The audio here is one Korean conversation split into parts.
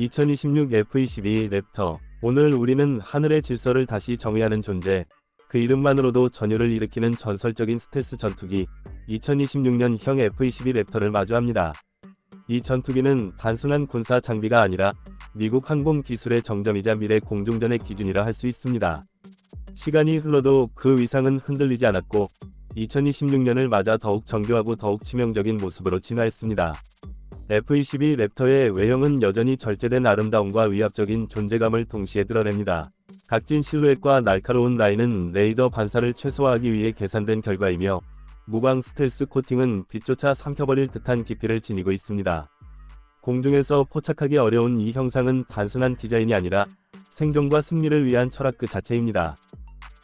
2026 F-22 랩터. 오늘 우리는 하늘의 질서를 다시 정의하는 존재. 그 이름만으로도 전율을 일으키는 전설적인 스텔스 전투기 2026년형 F-22 랩터를 마주합니다. 이 전투기는 단순한 군사 장비가 아니라 미국 항공 기술의 정점이자 미래 공중전의 기준이라 할 수 있습니다. 시간이 흘러도 그 위상은 흔들리지 않았고 2026년을 맞아 더욱 정교하고 더욱 치명적인 모습으로 진화했습니다. F-22 랩터의 외형은 여전히 절제된 아름다움과 위압적인 존재감을 동시에 드러냅니다. 각진 실루엣과 날카로운 라인은 레이더 반사를 최소화하기 위해 계산된 결과이며 무광 스텔스 코팅은 빛조차 삼켜버릴 듯한 깊이를 지니고 있습니다. 공중에서 포착하기 어려운 이 형상은 단순한 디자인이 아니라 생존과 승리를 위한 철학 그 자체입니다.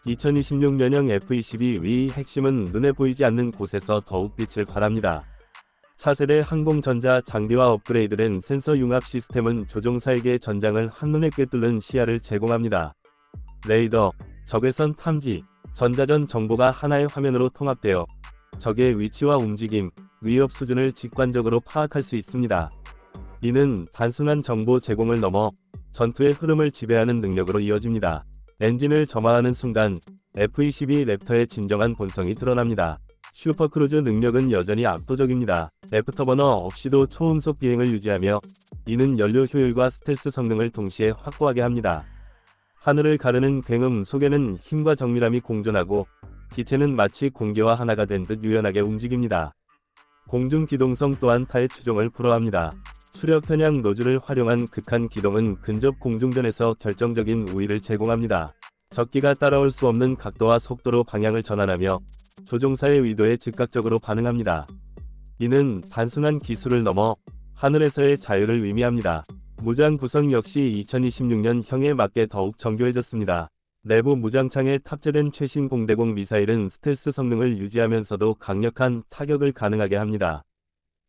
2026년형 F-22의 핵심은 눈에 보이지 않는 곳에서 더욱 빛을 발합니다. 차세대 항공전자 장비와 업그레이드된 센서 융합 시스템은 조종사에게 전장을 한눈에 꿰뚫는 시야를 제공합니다. 레이더, 적외선 탐지, 전자전 정보가 하나의 화면으로 통합되어 적의 위치와 움직임, 위협 수준을 직관적으로 파악할 수 있습니다. 이는 단순한 정보 제공을 넘어 전투의 흐름을 지배하는 능력으로 이어집니다. 엔진을 점화하는 순간 F-22 랩터의 진정한 본성이 드러납니다. 슈퍼크루즈 능력은 여전히 압도적입니다. 애프터버너 없이도 초음속 비행을 유지하며 이는 연료 효율과 스텔스 성능을 동시에 확보하게 합니다. 하늘을 가르는 굉음 속에는 힘과 정밀함이 공존하고 기체는 마치 공기와 하나가 된 듯 유연하게 움직입니다. 공중 기동성 또한 타의 추종을 불허합니다. 추력 편향 노즐을 활용한 극한 기동은 근접 공중전에서 결정적인 우위를 제공합니다. 적기가 따라올 수 없는 각도와 속도로 방향을 전환하며 조종사의 의도에 즉각적으로 반응합니다. 이는 단순한 기술을 넘어 하늘에서의 자유를 의미합니다. 무장 구성 역시 2026년형에 맞게 더욱 정교해졌습니다. 내부 무장창에 탑재된 최신 공대공 미사일은 스텔스 성능을 유지하면서도 강력한 타격을 가능하게 합니다.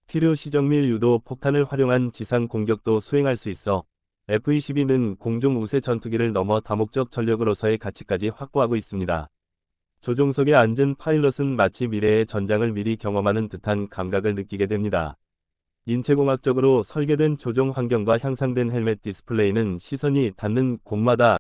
필요 시정밀 유도 폭탄을 활용한 지상 공격도 수행할 수 있어 F-22는 공중 우세 전투기를 넘어 다목적 전력으로서의 가치까지 확보하고 있습니다. 조종석에 앉은 파일럿은 마치 미래의 전장을 미리 경험하는 듯한 감각을 느끼게 됩니다. 인체공학적으로 설계된 조종 환경과 향상된 헬멧 디스플레이는 시선이 닿는 곳마다